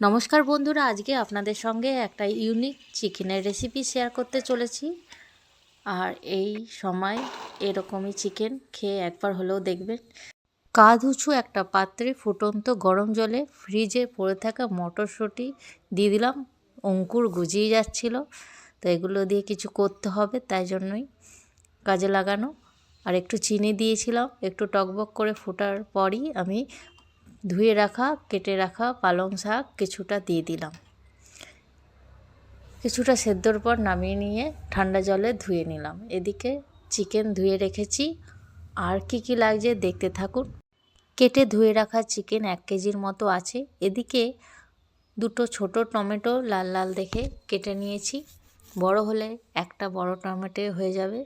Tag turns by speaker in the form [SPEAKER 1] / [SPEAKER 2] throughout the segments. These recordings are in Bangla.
[SPEAKER 1] নমস্কার বন্ধুরা, আজকে আপনাদের সঙ্গে একটা ইউনিক চিকেনের রেসিপি শেয়ার করতে চলেছি। আর এই সময় এরকমই চিকেন খেয়ে একবার হলেও দেখবেন। কাঁধ উঁচু একটা পাত্রে ফুটন্ত গরম জলে ফ্রিজে পড়ে থাকা মটরশুঁটি দিয়ে দিলাম। অঙ্কুর গুজিয়ে যাচ্ছিল, তো এগুলো দিয়ে কিছু করতে হবে, তাই জন্যই কাজে লাগানো। আর একটু চিনি দিয়েছিলাম, একটু টকবক করে ফোটার পরই আমি ধুয়ে রাখা, কেটে রাখা পালং শাক কিছুটা দিয়ে দিলাম। কিছুটা সেদ্ধর পর নামিয়ে নিয়ে ঠান্ডা জলে ধুয়ে নিলাম। এদিকে চিকেন ধুয়ে রেখেছি। আর কি কি লাগছে দেখতে থাকুন। কেটে ধুয়ে রাখা চিকেন এক কেজির মতো আছে। এদিকে দুটো ছোট টমেটো লাল লাল দেখে কেটে নিয়েছি। বড় হলে একটা বড় টমেটো হয়ে যাবে।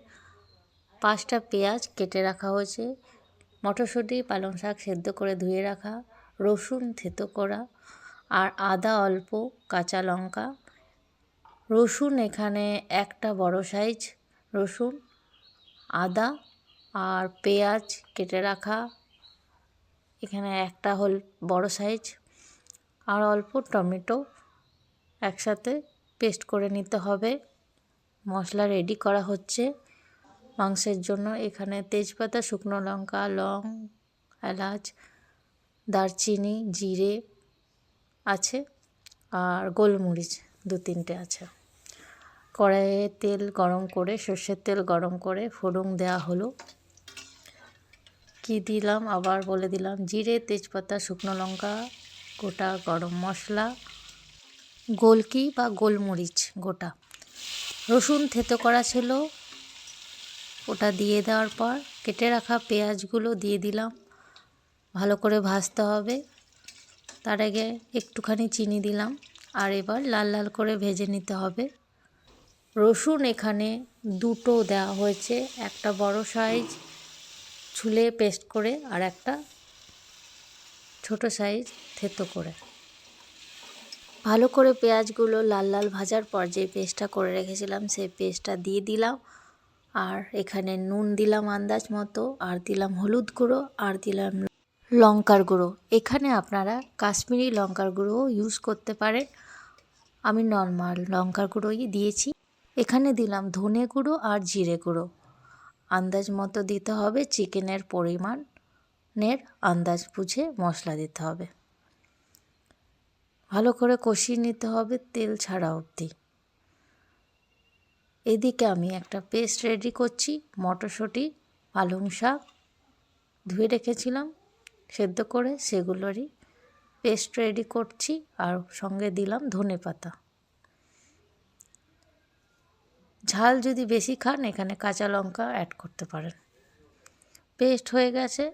[SPEAKER 1] পাঁচটা পেঁয়াজ কেটে রাখা হয়েছে। মটরশুঁটি, পালং শাক সেদ্ধ করে ধুয়ে রাখা, রসুন থেতো করা, আর আদা অল্প, কাঁচা লঙ্কা। রসুন এখানে একটা বড় সাইজ, রসুন, আদা আর পেঁয়াজ কেটে রাখা। এখানে একটা হল বড় সাইজ, আর অল্প টমেটো একসাথে পেস্ট করে নিতে হবে। মশলা রেডি করা হচ্ছে। মাংসের জন্য এখানে তেজপাতা, শুকনো লঙ্কা, লং, এলাচ, দারচিনি, জিরে আছে আর গোলমরিচ দু তিনটে আছে। কড়াইয়ে তেল গরম করে, সর্ষের তেল গরম করে ফোড়ন দেওয়া হলো। কি দিলাম? আবার বলে দিলাম, জিরে, তেজপাতা, শুকনো লঙ্কা, গোটা গরম মশলা, গোলকি বা গোলমরিচ গোটা। রসুন থেতো করা ছিল ওটা দিয়ে দেওয়ার পর কেটে রাখা পেঁয়াজগুলো দিয়ে দিলাম। ভালো করে ভাজতে হবে। তার আগে একটুখানি চিনি দিলাম আর এবার লাল লাল করে ভেজে নিতে হবে। রসুন এখানে দুটো দেওয়া হয়েছে, একটা বড় সাইজ ছুলে পেস্ট করে আর একটা ছোট সাইজ থেতো করে। ভালো করে পেঁয়াজগুলো লাল লাল ভাজার পর যে পেস্টটা করে রেখেছিলাম, সেই পেস্টটা দিয়ে দিলাম। আর এখানে নুন দিলাম আন্দাজ মতো, আর দিলাম হলুদ গুঁড়ো, আর দিলাম লঙ্কার গুঁড়ো। এখানে আপনারা কাশ্মীরি লঙ্কার গুঁড়োও ইউজ করতে পারেন। আমি নর্মাল লঙ্কার গুঁড়োই দিয়েছি। এখানে দিলাম ধনে গুঁড়ো আর জিরে গুঁড়ো। আন্দাজ মতো দিতে হবে, চিকেনের পরিমাণের আন্দাজ বুঝে মশলা দিতে হবে। ভালো করে কষিয়ে নিতে হবে তেল ছাড়া অবধি। এদিকে আমি একটা পেস্ট রেডি করছি, মটরশুঁটি, পালং শাক ধুয়ে রেখেছিলাম, সেদ্ধ করে সেগুলোরই পেস্ট রেডি করছি আর সঙ্গে দিলাম ধনে পাতা। ঝাল যদি বেশি খান, এখানে কাঁচা লঙ্কা অ্যাড করতে পারেন। পেস্ট হয়ে গেছে,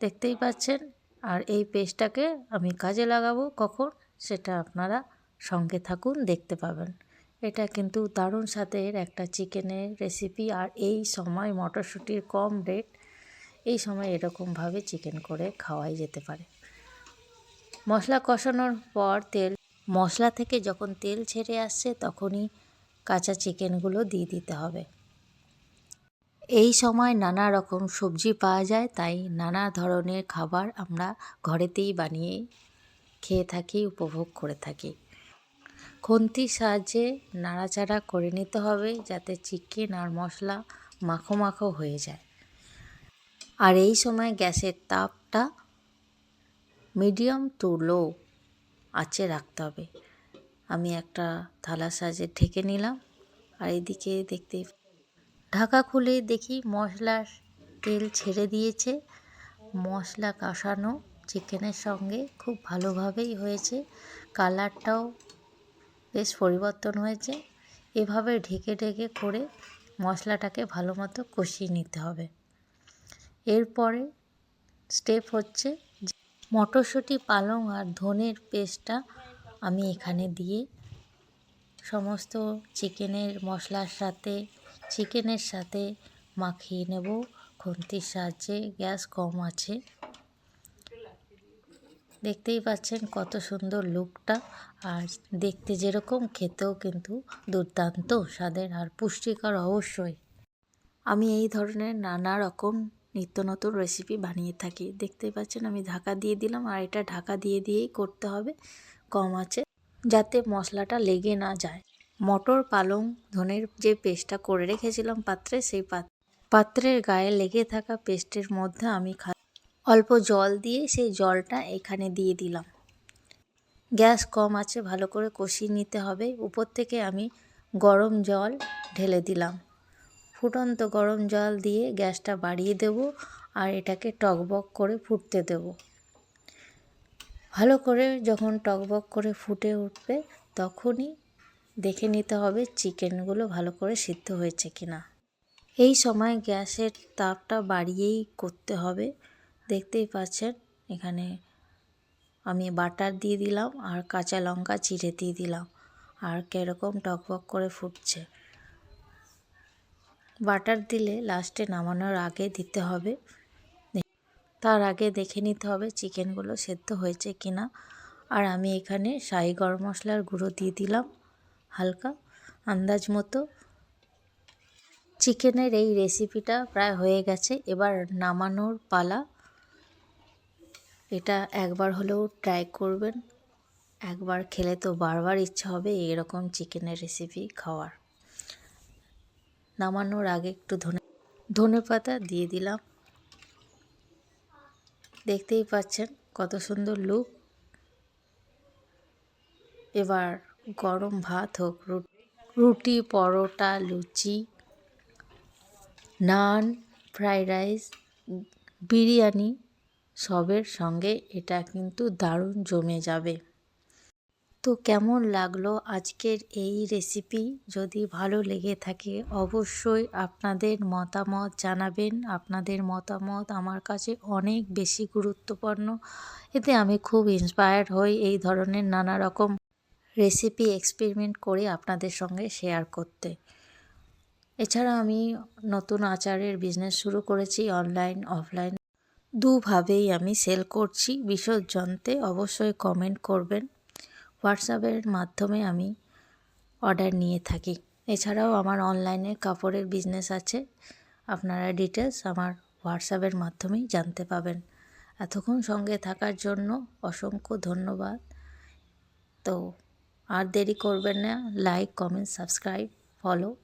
[SPEAKER 1] দেখতেই পাচ্ছেন। আর এই পেস্টটাকে আমি কাজে লাগাবো কখন, সেটা আপনারা সঙ্গে থাকুন, দেখতে পাবেন। এটা কিন্তু দারুণ স্বাদের একটা চিকেনের রেসিপি আর এই সময় মটরশুঁটির কম রেট এই সময় এরকমভাবে চিকেন করে খাওয়াই যেতে পারে। মশলা কষানোর পর তেল, মশলা থেকে যখন তেল ছেড়ে আসছে তখনই কাঁচা চিকেনগুলো দিয়ে দিতে হবে। এই সময় নানা রকম সবজি পাওয়া যায়, তাই নানা ধরনের খাবার আমরা ঘরেতেই বানিয়ে খেয়ে থাকি, উপভোগ করে থাকি। খুন্তির সাহায্যে নাড়াচাড়া করে নিতে হবে যাতে চিকেন আর মশলা মাখো মাখো হয়ে যায়। আর এই সময় গ্যাসের তাপটা মিডিয়াম টু লো আঁচে রাখতে হবে। আমি একটা থালা সাজে ঢেকে নিলাম। আর এদিকে দেখতে ঢাকা খুলে দেখি মশলার তেল ছেড়ে দিয়েছে। মশলা কষানো চিকেনের সঙ্গে খুব ভালোভাবেই হয়েছে। কালারটাও বেশ পরিবর্তন হয়েছে। এভাবে ঢেকে ঢেকে করে মশলাটাকে ভালো মতো কষিয়ে নিতে হবে। এরপরে স্টেপ হচ্ছে মটরশুঁটি, পালং আর ধনের পেস্টটা আমি এখানে দিয়ে সমস্ত চিকেনের মশলার সাথে, চিকেনের সাথে মাখিয়ে নেব। খুন্তির সাহায্যে, গ্যাস কম আছে। দেখতেই পাচ্ছেন কত সুন্দর লুকটা। আর দেখতে যেরকম, খেতেও কিন্তু দুর্দান্ত স্বাদের আর পুষ্টিকর অবশ্যই। আমি এই ধরনের নানা রকম নিত্য নতুন রেসিপি বানিয়ে থাকি। দেখতেই পাচ্ছেন আমি ঢাকা দিয়ে দিলাম আর এটা ঢাকা দিয়ে দিয়েই করতে হবে। কম আছে, যাতে মশলাটা লেগে না যায়। মটর, পালং, ধনের যে পেস্টটা করে রেখেছিলাম পাত্রে, সেই পাত্রের গায়ে লেগে থাকা পেস্টের মধ্যে আমি খা অল্প জল দিয়ে সেই জলটা এখানে দিয়ে দিলাম। গ্যাস কম আছে, ভালো করে কষিয়ে নিতে হবে। উপর থেকে আমি গরম জল ঢেলে দিলাম। ফুটন্ত গরম জল দিয়ে গ্যাসটা বাড়িয়ে দেব আর এটাকে টকবক করে ফুটতে দেব। ভালো করে যখন টকবক করে ফুটে উঠবে, তখনই দেখে নিতে হবে চিকেনগুলো ভালো করে সিদ্ধ হয়েছে কিনা। এই সময় গ্যাসের তাপটা বাড়িয়েই করতে হবে। দেখতেই পাচ্ছেন, এখানে আমি বাটার দিয়ে দিলাম আর কাঁচা লঙ্কা চিড়ে দিয়ে দিলাম আর কীরকম টকবক করে ফুটছে। বাটার দিলে লাস্টে নামানোর আগে দিতে হবে। তার আগে দেখে নিতে হবে চিকেনগুলো সেদ্ধ হয়েছে কিনা। আর আমি এখানে শাহি গরম মশলার গুঁড়ো দিয়ে দিলাম হালকা আন্দাজ মতো। চিকেনের এই রেসিপিটা প্রায় হয়ে গেছে। এবার নামানোর পালা এটা একবার হলেও ট্রাই করবেন। একবার খেলে তো বারবার ইচ্ছা হবে এরকম চিকেনের রেসিপি খাওয়ার। নামানোর আগে একটু ধনে ধনে পাতা দিয়ে দিলাম। দেখতেই পাচ্ছেন কত সুন্দর লুক এবার গরম ভাত হোক রুটি, পরোটা, লুচি, নান, ফ্রাইড রাইস, বিরিয়ানি সবের সঙ্গে এটা কিন্তু দারুণ জমে যাবে। তো কেমন লাগল আজকের এই রেসিপি যদি ভালো লেগে থাকে অবশ্যই আপনাদের মতামত জানাবেন। আপনাদের মতামত আমার কাছে অনেক বেশি গুরুত্বপূর্ণ। এতে আমি খুব ইন্সপায়ার্ড হই এই ধরনের নানা রকম রেসিপি এক্সপেরিমেন্ট করে আপনাদের সঙ্গে শেয়ার করতে। এছাড়া আমি নতুন আচারের বিজনেস শুরু করেছি অনলাইন অফলাইন দুভাবেই আমি সেল করছি। বিশদ জানতে অবশ্যই কমেন্ট করবেন। হোয়াটসঅ্যাপের মাধ্যমে আমি অর্ডার নিয়ে থাকি। এছাড়াও আমার অনলাইনে কাপড়ের বিজনেস আছে। আপনারা ডিটেলস আমার হোয়াটসঅ্যাপের মাধ্যমেই জানতে পাবেন। এতক্ষণ সঙ্গে থাকার জন্য অসংখ্য ধন্যবাদ। তো আর দেরি করবেন না লাইক কমেন্ট সাবস্ক্রাইব ফলো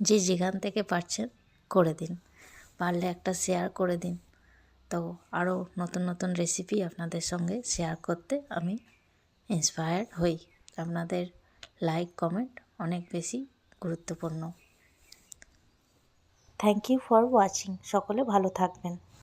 [SPEAKER 1] যে যেখান থেকে পারছেন করে দিন। পারলে একটা শেয়ার করে দিন। তো আরও নতুন নতুন রেসিপি আপনাদের সঙ্গে শেয়ার করতে আমি ইন্সপায়ার হই। আপনাদের লাইক কমেন্ট অনেক বেশি গুরুত্বপূর্ণ। থ্যাংক ইউ ফর ওয়াচিং সকলে ভালো থাকবেন।